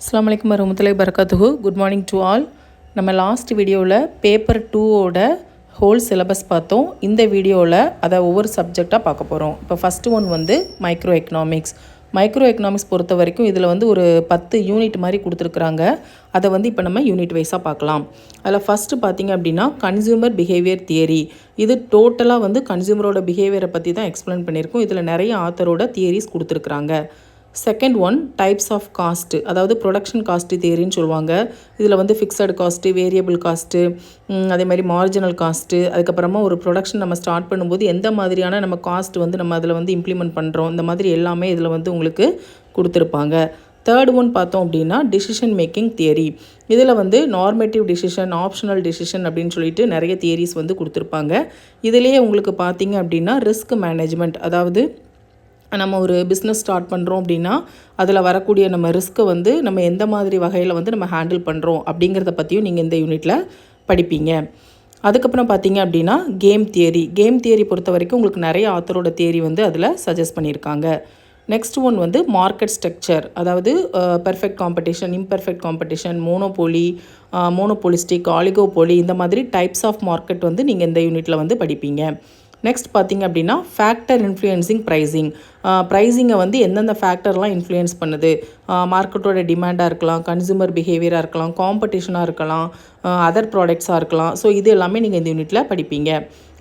அஸ்லாம் வலைக்கம் வரமத்துலை பரகாத்துஹு குட் மார்னிங் டு ஆல் நம்ம லாஸ்ட் வீடியோவில் பேப்பர் டூவோட ஹோல் சிலபஸ் பார்த்தோம். இந்த வீடியோவில் அதை ஒவ்வொரு சப்ஜெக்டாக பார்க்க போகிறோம் இப்போ ஃபஸ்ட்டு ஒன் வந்து மைக்ரோ எக்கனாமிக்ஸ் மைக்ரோ எக்கனாமிக்ஸ் பொறுத்த வரைக்கும் இதில் வந்து ஒரு பத்து யூனிட் மாதிரி கொடுத்துருக்குறாங்க. அதை வந்து இப்போ நம்ம யூனிட் வைஸாக பார்க்கலாம். அதில் ஃபஸ்ட்டு பார்த்தீங்க அப்படின்னா கன்சியூமர் பிஹேவியர் தியரி இது டோட்டலாக வந்து கன்சியூமரோட பிஹேவியரை பற்றி தான் எக்ஸ்பிளைன் பண்ணியிருக்கோம். இதில் நிறைய ஆத்தரோட தியரிஸ் கொடுத்துருக்குறாங்க. Second one types of cost அதாவது ப்ரொடக்ஷன் காஸ்ட்டு தேரின்னு சொல்லுவாங்க. இதில் வந்து ஃபிக்ஸடு காஸ்ட்டு வேரியபிள் காஸ்ட்டு அதே மாதிரி மார்ஜினல் காஸ்ட்டு அதுக்கப்புறமா ஒரு ப்ரொடக்ஷன் நம்ம ஸ்டார்ட் பண்ணும்போது எந்த மாதிரியான நம்ம காஸ்ட் வந்து நம்ம அதில் வந்து இம்ப்ளிமெண்ட் பண்ணுறோம் இந்த மாதிரி எல்லாமே இதில் வந்து உங்களுக்கு கொடுத்துருப்பாங்க. தேர்ட் ஒன் பார்த்தோம் அப்படின்னா டிசிஷன் மேக்கிங் தியரி இதில் வந்து நார்மேட்டிவ் டிசிஷன் ஆப்ஷனல் டிசிஷன் அப்படின்னு சொல்லிட்டு நிறைய தியரிஸ் வந்து கொடுத்துருப்பாங்க. இதிலேயே உங்களுக்கு பார்த்தீங்க அப்படின்னா ரிஸ்க் மேனேஜ்மெண்ட் அதாவது நம்ம ஒரு பிஸ்னஸ் ஸ்டார்ட் பண்ணுறோம் அப்படின்னா அதில் வரக்கூடிய நம்ம ரிஸ்க்கை வந்து நம்ம எந்த மாதிரி வகையில் வந்து நம்ம ஹேண்டில் பண்ணுறோம் அப்படிங்கிறத பற்றியும் நீங்கள் இந்த யூனிட்டில் படிப்பீங்க. அதுக்கப்புறம் பார்த்தீங்க அப்படின்னா கேம் தியரி கேம் தியரி பொறுத்த வரைக்கும் உங்களுக்கு நிறைய ஆத்தரோட தியரி வந்து அதில் சஜஸ்ட் பண்ணியிருக்காங்க. நெக்ஸ்ட் ஒன் வந்து மார்க்கெட் ஸ்ட்ரக்சர் அதாவது perfect competition imperfect competition monopoly monopolistic oligopoly இந்த மாதிரி டைப்ஸ் ஆஃப் மார்க்கெட் வந்து நீங்கள் இந்த யூனிட்டில் வந்து படிப்பீங்க. நெக்ஸ்ட் பார்த்திங்க அப்படின்னா ஃபேக்டர் இன்ஃப்ளூயன்சிங் ப்ரைஸிங் ப்ரைஸிங்கை வந்து எந்தெந்த ஃபேக்டர்லாம் இன்ஃப்ளூயன்ஸ் பண்ணுது? மார்க்கெட்டோட டிமாண்டாக இருக்கலாம் கன்சூமர் பிஹேவியராக இருக்கலாம் காம்படிஷனாக இருக்கலாம் அதர் ப்ராடக்ட்ஸாக இருக்கலாம். ஸோ இது எல்லாமே நீங்கள் இந்த யூனிட்டில் படிப்பீங்க.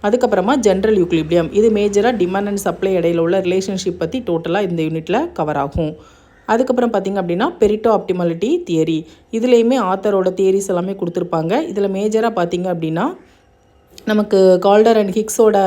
அதுக்கப்புறமா ஜென்ரல் யூக்லிபியம் இது மேஜராக டிமாண்ட் அண்ட் சப்ளை இடையில உள்ள ரிலேஷன்ஷிப் பற்றி டோட்டலாக இந்த யூனிட்டில் கவர் ஆகும். அதுக்கப்புறம் பார்த்திங்க அப்படின்னா பெரிட்டோ ஆப்டிமாலிட்டி தியரி இதுலேயுமே ஆத்தரோட தியரிஸ் எல்லாமே கொடுத்துருப்பாங்க. இதில் மேஜராக பார்த்திங்க அப்படின்னா நமக்கு கால்டர் அண்ட் ஹிக்ஸோட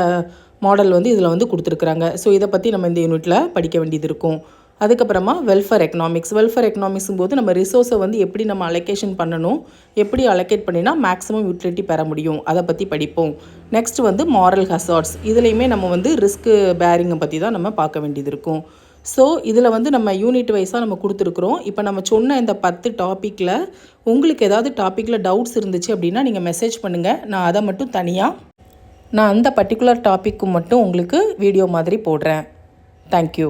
மாடல் வந்து இதில் வந்து கொடுத்துருக்குறாங்க. ஸோ இதை பற்றி நம்ம இந்த யூனிட்டில் படிக்க வேண்டியது இருக்கும். அதுக்கப்புறமா வெல்ஃபேர் எக்கனாமிக்ஸ் வெல்ஃபேர் எக்கனாமிக்ஸும் போது நம்ம ரிசோர்ஸை வந்து எப்படி நம்ம அலோகேஷன் பண்ணணும்? எப்படி அலோகேட் பண்ணினா மேக்ஸிமம் யூட்டிலிட்டி பெற முடியும்? அதை பற்றி படிப்போம். நெக்ஸ்ட் வந்து மாரல் ஹசார்ட்ஸ் இதுலேயுமே நம்ம வந்து ரிஸ்க்கு பேரிங்கை பற்றி தான் நம்ம பார்க்க வேண்டியது இருக்கும். ஸோ இதில் வந்து நம்ம யூனிட் வைஸாக நம்ம கொடுத்துருக்குறோம். இப்போ நம்ம சொன்ன இந்த பத்து டாப்பிக்கில் உங்களுக்கு ஏதாவது டாப்பிக்கில் டவுட்ஸ் இருந்துச்சு அப்படின்னா நீங்கள் மெசேஜ் பண்ணுங்கள் நான் அதை மட்டும் தனியாக நான் அந்த பர்டிகுலர் டாப்பிக்கு மட்டும் உங்களுக்கு வீடியோ மாதிரி போடுறேன். தேங்க்யூ